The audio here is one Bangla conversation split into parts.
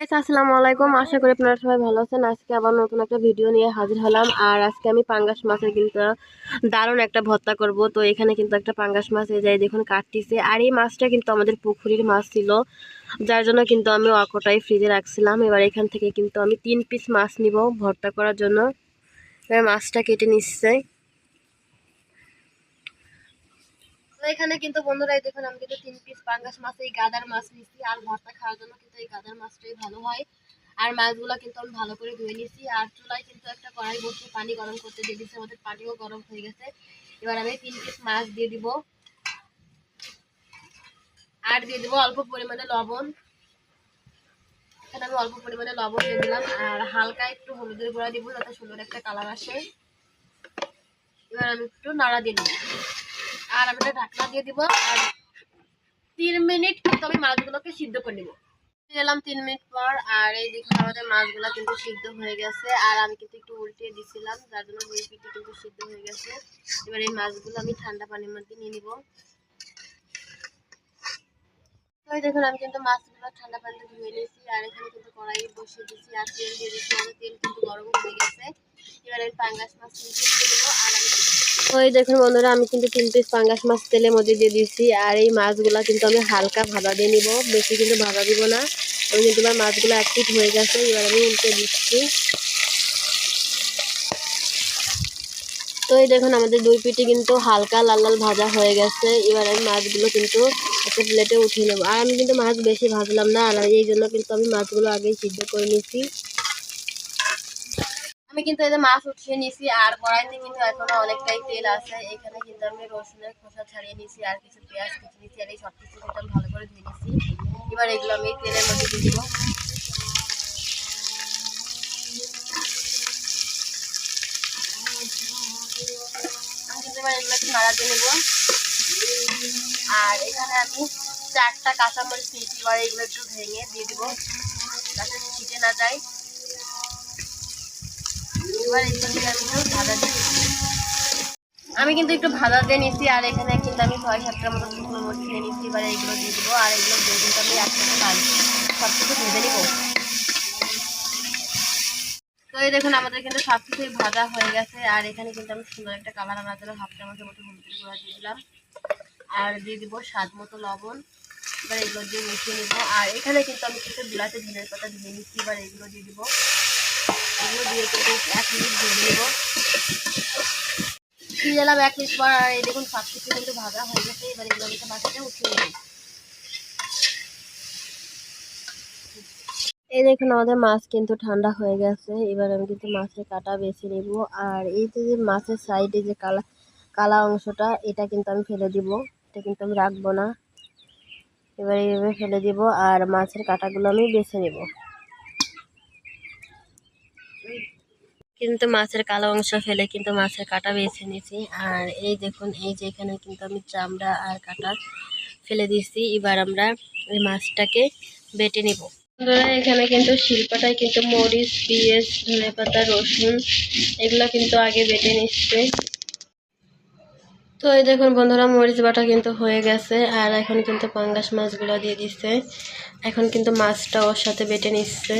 আসসালামু আলাইকুম। আশা করি আপনারা সবাই ভালো আছেন। আজকে আবার নতুন একটা ভিডিও নিয়ে হাজির হলাম। আর আজকে আমি পাঙ্গাস মাছের কিন্তু দারুণ একটা ভর্তা করব। তো এখানে কিন্তু একটা পাঙ্গাস মাছ, এই যাই দেখুন, কাটতিছে। আর এই মাছটা কিন্তু আমাদের পুকুরের মাছ ছিল, যার জন্য কিন্তু আমি অকটাই ফ্রিজে রাখছিলাম। এবার এখান থেকে কিন্তু আমি তিন পিস মাছ নিব ভর্তা করার জন্য। এবার মাছটা কেটে নিচ্ছে তো এখানে কিন্তু বন্ধুরা এই দেখুন, আমি কিন্তু তিন পিস পাঙ্গাস মাছ, এই গাদার মাছ নিচ্ছি আর ভর্তা খাওয়ার জন্য কিন্তু এই গাদার মাছটাই ভালো হয়। আর মাছগুলো কিন্তু আমি ভালো করে ধুয়ে নিচ্ছি আর চুলায় কিন্তু একটা কড়াই বসিয়ে পানি গরম করতে দিয়ে দিচ্ছি আমাদের পানিও গরম হয়ে গেছে। এবার আমি তিন পিস মাছ দিয়ে দিব। আর দিয়ে দিব অল্প পরিমাণে লবণ। এখানে আমি অল্প পরিমাণে লবণ দিয়ে দিলাম, আর হালকা একটু হলুদের গুঁড়া দিব যাতে সুন্দর একটা কালার আসে। এবার আমি একটু নাড়া দিয়ে দিব আর আমি ঢাকনা দিয়ে দিব আর তিন মিনিট কিন্তু আমি মাছগুলোকে সিদ্ধ করে নিব। গেলাম তিন মিনিট পর আর এই দেখুন আমাদের মাছগুলো কিন্তু সিদ্ধ হয়ে গেছে আর আমি কিন্তু একটু উল্টিয়ে দিছিলাম, যার জন্য দুই পিঠে কিন্তু সিদ্ধ হয়ে গেছে। এবার এই মাছগুলো আমি ঠান্ডা পানির মধ্যে নিয়ে নিব। দেখুন আমি কিন্তু মাছগুলো ঠান্ডা পানিতে ধুয়ে নিয়েছি আর এখানে কিন্তু কড়াই বসিয়ে দিয়েছি আর তেল দিয়ে দিচ্ছি আমার তেল কিন্তু গরম হয়ে গেছে। এবার আমি পাঙ্গাস মাছ নিচে দিয়ে আর আমি ওই দেখুন বন্ধুরা, আমি কিন্তু তিন পিস পাঙ্গাস মাছ তেলের মধ্যে দিয়ে দিচ্ছি আর এই মাছগুলা কিন্তু আমি হালকা ভাজা দিয়ে নিব, বেশি কিন্তু ভাজা দিব না। আমি কিন্তু আমার মাছগুলো এক পিট হয়ে গেছে, এবার আমি উল্টে দিচ্ছি। তো এই দেখুন, আমাদের দুই পিঠে কিন্তু হালকা লাল লাল ভাজা হয়ে গেছে, এবার আমি মাছগুলো কিন্তু একটা প্লেটে উঠিয়ে নেব। আর আমি কিন্তু মাছ বেশি ভাজলাম না, আর এই জন্য কিন্তু আমি মাছগুলো আগেই সিদ্ধ করে নিচ্ছি আমি কিন্তু যে মাছ উঠিয়ে নিয়েছি, আর কড়াইতে কিন্তু এখনও অনেকটাই তেল আছে। এখানে কিন্তু আমি রসুনের খোসা ছাড়িয়ে নিয়েছি, আর কিছু পেঁয়াজ কেটে নিয়েছি, আর এই সব কিছু কিন্তু আমি ভালো করে ধুয়ে নিয়েছি। এবার এগুলো আমি তেলের মধ্যে দিয়ে দিব। আমি কিন্তু এবার একটু নেব। আর এখানে আমি চারটা কাঁচামরিচ নিয়েছি, এবার এগুলো একটু ভেঙে দিয়ে দিব, যাতে ছিটে না যায়। এবার আমি ভাজা আমি কিন্তু একটু ভাজা দিয়ে নিচ্ছি আর এখানে কিন্তু আমি ছয় সাতটার মতো শুকনো মরিচ কিনে নিচ্ছি এবার এইগুলো দিয়ে দেবো, আর এগুলো দিয়ে কিন্তু আমি একসাথে ভাজবো সব কিছু ভেজে নিবো। তো এই দেখুন, আমাদের কিন্তু সব কিছুই ভাজা হয়ে গেছে, আর এখানে কিন্তু আমি সুন্দর একটা কালার আনার জন্য হাফ চামচের মতো হলুদের গুঁড়া দিয়ে দিলাম। আর দিয়ে দিব স্বাদ মতো লবণ। এবার এগুলো দিয়ে মিশিয়ে নিব। আর এখানে কিন্তু আমি কিছু বিলাতে ধনের পাতা ধুয়ে নিচ্ছি এবার এগুলো দিয়ে দিব দিলাম এক মিনিট পর এই দেখুন কিছু কিন্তু ভাজা হয়ে গেছে। এবার এগুলো আমি মাছটা উঠিয়ে এই দেখুন, আমাদের মাছ কিন্তু ঠান্ডা হয়ে গেছে। এবার আমি কিন্তু মাছের কাটা বেছে নেব। আর এই যে মাছের সাইডে যে কালা কালা অংশটা, এটা কিন্তু আমি ফেলে দিব। এটা কিন্তু আমি রাখব না। এবার এইভাবে ফেলে দিব, আর মাছের কাটাগুলো আমি বেছে নেব। কিন্তু মাছের কালো অংশ ফেলে কিন্তু মাছের কাটা বেছে নিয়েছি। আর এই দেখুন, এই যে এখানে কিন্তু আমি চামড়া আর কাটা ফেলে দিয়েছি। এবার আমরা এই মাছটাকে বেটে নেব। বন্ধুরা, এখানে কিন্তু শিল্পাটায় কিন্তু মরিচ, পেঁয়াজ ধনে পাতা রসুন এগুলো কিন্তু আগে বেটে নিচ্ছে। তো এই দেখুন বন্ধুরা, মরিচ বাটা কিন্তু হয়ে গেছে আর এখন কিন্তু পাঙ্গাস মাছগুলো দিয়ে দিচ্ছে। এখন কিন্তু মাছটা ওর সাথে বেটে নিচ্ছে।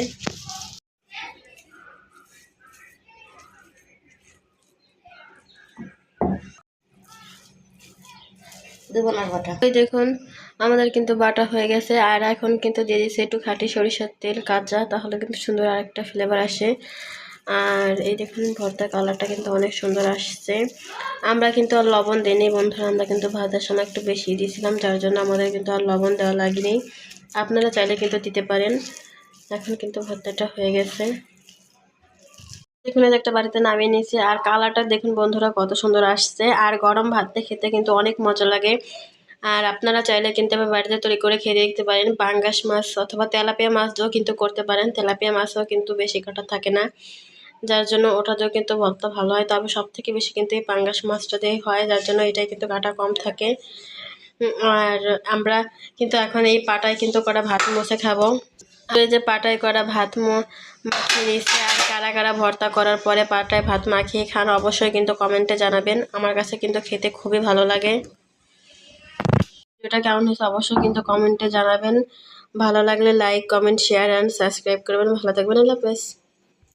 দেবো না বাটা। ওই দেখুন, আমাদের কিন্তু বাটা হয়ে গেছে। আর এখন কিন্তু দিয়ে দিচ্ছে একটু খাঁটি সরিষার তেল, কাঁচা, তাহলে কিন্তু সুন্দর আরেকটা ফ্লেভার আসে। আর এই দেখুন ভর্তার কালারটা কিন্তু অনেক সুন্দর আসছে। আমরা কিন্তু আর লবণ দিইনি বন্ধুরা, আমরা কিন্তু ভাজার সময় একটু বেশি দিয়েছিলাম, যার জন্য আমাদের কিন্তু আর লবণ দেওয়া লাগেনি। আপনারা চাইলে কিন্তু দিতে পারেন। এখন কিন্তু ভর্তাটা হয়ে গেছে। দেখুন একটা বাড়িতে নামিয়ে নিয়েছি। আর কালারটা দেখুন বন্ধুরা, কত সুন্দর আসছে। আর গরম ভাত দিয়ে খেতে কিন্তু অনেক মজা লাগে। আর আপনারা চাইলে কিন্তু আবার বাড়িতে তৈরি করে খেয়ে দেখতে পারেন। পাঙ্গাস মাছ অথবা তেলাপিয়া মাছ দিয়েও কিন্তু করতে পারেন। তেলাপিয়া মাছও কিন্তু বেশি কাটা থাকে না। যার জন্য ওটা দিয়েও কিন্তু ভর্তা ভালো হয়। তবে সব থেকে বেশি কিন্তু এই পাঙ্গাস মাছটা দিয়েই হয়। যার জন্য এটাই কিন্তু কাটা কম থাকে। আর আমরা কিন্তু এখন এই পাটায় কিন্তু করা ভাত মুছে খাব। এই যে পাটায় করা ভাত মো- মাখিয়ে নিয়েছি। আর কারা কারা ভর্তা করার পরে পাটায় ভাত মাখিয়ে খান, অবশ্যই কিন্তু কমেন্টে জানাবেন। আমার কাছে কিন্তু খেতে খুবই ভালো লাগে। ভিডিওটা কেমন হয়েছে অবশ্যই কিন্তু কমেন্টে জানাবেন। ভালো লাগলে like comment share and subscribe করবেন। ভালো থাকবেন। আল্লাহ হাফেজ।